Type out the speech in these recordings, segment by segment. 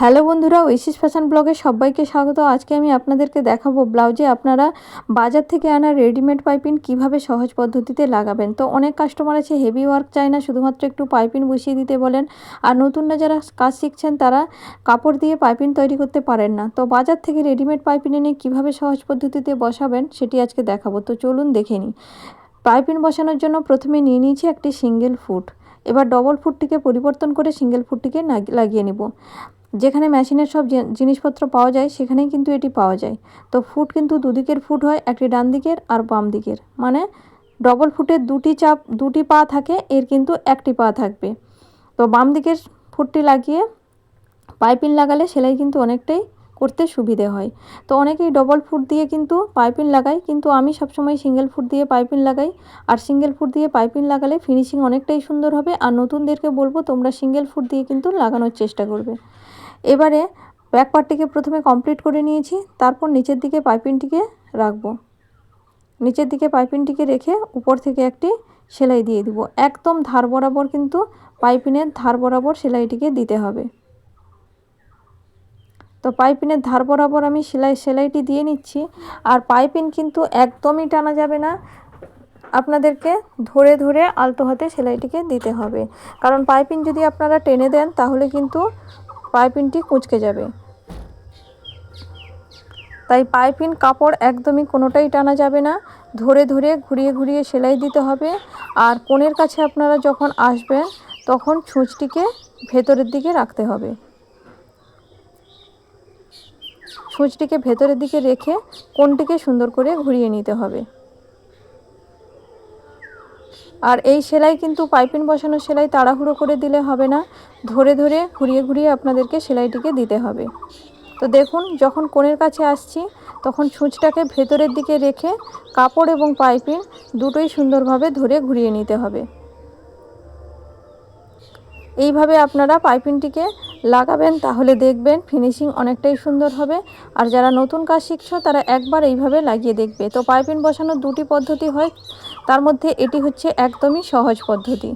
Hello বন্ধুরা ঐশিস fashion ব্লগে সবাইকে স্বাগত। আজকে আমি আপনাদেরকে দেখাবো ব্লাউজে আপনারা বাজার থেকে আনা রেডিমেড পাইপিন কীভাবে সহজ পদ্ধতিতে লাগাবেন। তো অনেক কাস্টমার আছে, হেভি ওয়ার্ক চায় না, শুধুমাত্র একটু পাইপিন বসিয়ে দিতে বলেন। আর নতুনরা যারা কাজ শিখছেন, তারা কাপড় দিয়ে পাইপিন তৈরি করতে পারেন না। তো বাজার থেকে রেডিমেড পাইপিন এনে কীভাবে সহজ পদ্ধতিতে বসাবেন, সেটি আজকে দেখাবো। তো চলুন দেখে নিই। পাইপিন বসানোর জন্য প্রথমে নিয়ে নিয়েছি একটি সিঙ্গেল ফুট। এবার ডবল ফুটটিকে পরিবর্তন করে সিঙ্গেল ফুটটিকে লাগিয়ে নেব। যেখানে মেশিনের সব জিনিসপত্র পাওয়া যায়, সেখানেই কিন্তু এটি পাওয়া যায়। তো ফুট কিন্তু দুদিকের ফুট হয়, একটি ডান দিকের আর বাম দিকের। মানে ডবল ফুটের দুটি চাপ, দুটি পা থাকে, এর কিন্তু একটি পা থাকবে। তো বাম দিকের ফুটটি লাগিয়ে পাইপিং লাগালে সেলাই কিন্তু অনেকটাই করতে সুবিধে হয়। তো অনেকেই ডবল ফুট দিয়ে কিন্তু পাইপিং লাগাই কিন্তু আমি সবসময় সিঙ্গেল ফুট দিয়ে পাইপিং লাগাই। আর সিঙ্গেল ফুট দিয়ে পাইপিং লাগালে ফিনিশিং অনেকটাই সুন্দর হবে। আর নতুনদেরকে বলব, তোমরা সিঙ্গেল ফুট দিয়ে কিন্তু লাগানোর চেষ্টা করবে। এবারে ব্যাক পার্টটিকে প্রথমে কমপ্লিট করে নিয়েছি, তারপর নিচের দিকে পাইপিংটিকে রাখব। নিচের দিকে পাইপিংটিকে রেখে উপর থেকে একটি সেলাই দিয়ে দিব। একদম ধার বরাবর কিন্তু পাইপিনের ধার বরাবর সেলাইটিকে দিতে হবে। তো পাইপিনের ধার বরাবর আমি সেলাই, সেলাইটি দিয়ে নিচ্ছি। আর পাইপিন কিন্তু একদমই টানা যাবে না। আপনাদেরকে ধরে ধরে আলতো হাতে সেলাইটিকে দিতে হবে। কারণ পাইপিন যদি আপনারা টেনে দেন, তাহলে কিন্তু পাইপিনটি কুঁচকে যাবে। তাই পাইপিন কাপড় একদমই কোনোটাই টানা যাবে না। ধরে ধরে ঘুরিয়ে ঘুরিয়ে সেলাই দিতে হবে। আর কোণের কাছে আপনারা যখন আসবেন, তখন ছুঁচটিকে ভেতরের দিকে রাখতে হবে। ছুঁচটিকে ভেতরের দিকে রেখে কোনটিকে সুন্দর করে ঘুরিয়ে নিতে হবে। আর এই সেলাই কিন্তু পাইপিন বসানো সেলাই তাড়াহুড়ো করে দিলে হবে না। ধরে ধরে ঘুরিয়ে ঘুরিয়ে আপনাদেরকে সেলাইটিকে দিতে হবে। তো দেখুন, যখন কোণের কাছে আসছি, তখন ছুঁচটাকে ভেতরের দিকে রেখে কাপড় এবং পাইপিন দুটোই সুন্দরভাবে ধরে ঘুরিয়ে নিতে হবে। এইভাবে আপনারা পাইপিংটিকে লাগাবেন, তাহলে দেখবেন ফিনিশিং অনেকটাই সুন্দর হবে। আর যারা নতুন কাজ শিখছো, তারা একবার এইভাবে লাগিয়ে দেখবে। তো পাইপিং বসানোর দুটি পদ্ধতি হয়। তার মধ্যে এটি হচ্ছে একদমই সহজ পদ্ধতি।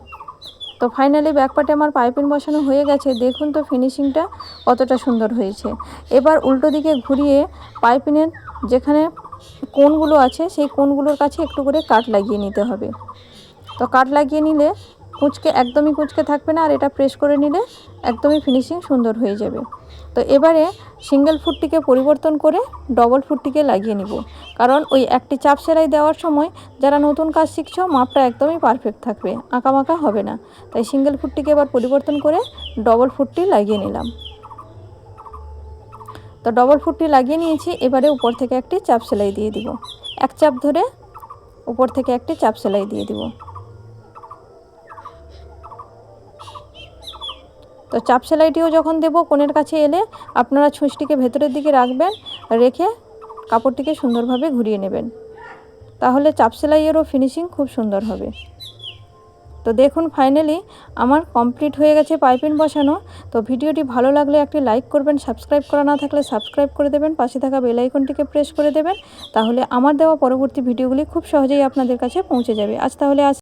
তো ফাইনালি ব্যাকপাটে আমার পাইপিং বসানো হয়ে গেছে। দেখুন তো ফিনিশিংটা কতটা সুন্দর হয়েছে। এবার উল্টো দিকে ঘুরিয়ে পাইপিনের যেখানে কোনগুলো আছে, সেই কোনগুলোর কাছে একটু করে কাট লাগিয়ে নিতে হবে। তো কাট লাগিয়ে নিলে কুচকে, একদমই কুচকে থাকবে না আর এটা প্রেস করে নিলে একদমই ফিনিশিং সুন্দর হয়ে যাবে। তো এবারে সিঙ্গেল ফুটটিকে পরিবর্তন করে ডবল ফুটটিকে লাগিয়ে নিব। কারণ ওই একটি চাপ সেলাই দেওয়ার সময় যারা নতুন কাজ শিখছ, মাপটা একদমই পারফেক্ট থাকবে আঁকামাকা হবে না। তাই সিঙ্গেল ফুটটিকে এবার পরিবর্তন করে ডবল ফুটটি লাগিয়ে নিলাম। তো ডবল ফুটটি লাগিয়ে নিয়েছি, এবারে উপর থেকে একটি চাপ সেলাই দিয়ে দিব। এক চাপ ধরে উপর থেকে একটি চাপ সেলাই দিয়ে দিব। তো চাপ সেলাইটিও যখন দেব কোণের কাছে এলে আপনারা ছুঁচটিকে ভেতরের দিকে রাখবেন, রেখে কাপড়টিকে সুন্দরভাবে ঘুরিয়ে নেবেন। তাহলে চাপ সেলাইয়েরও ফিনিশিং খুব সুন্দর হবে। তো দেখুন ফাইনালি আমার কমপ্লিট হয়ে গেছে পাইপিন বসানো। তো ভিডিওটি ভালো লাগলে একটি লাইক করবেন সাবস্ক্রাইব করা না থাকলে সাবস্ক্রাইব করে দেবেন, পাশে থাকা বেলাইকনটিকে প্রেস করে দেবেন। তাহলে আমার দেওয়া পরবর্তী ভিডিওগুলি খুব সহজেই আপনাদের কাছে পৌঁছে যাবে। আজ তাহলে আজ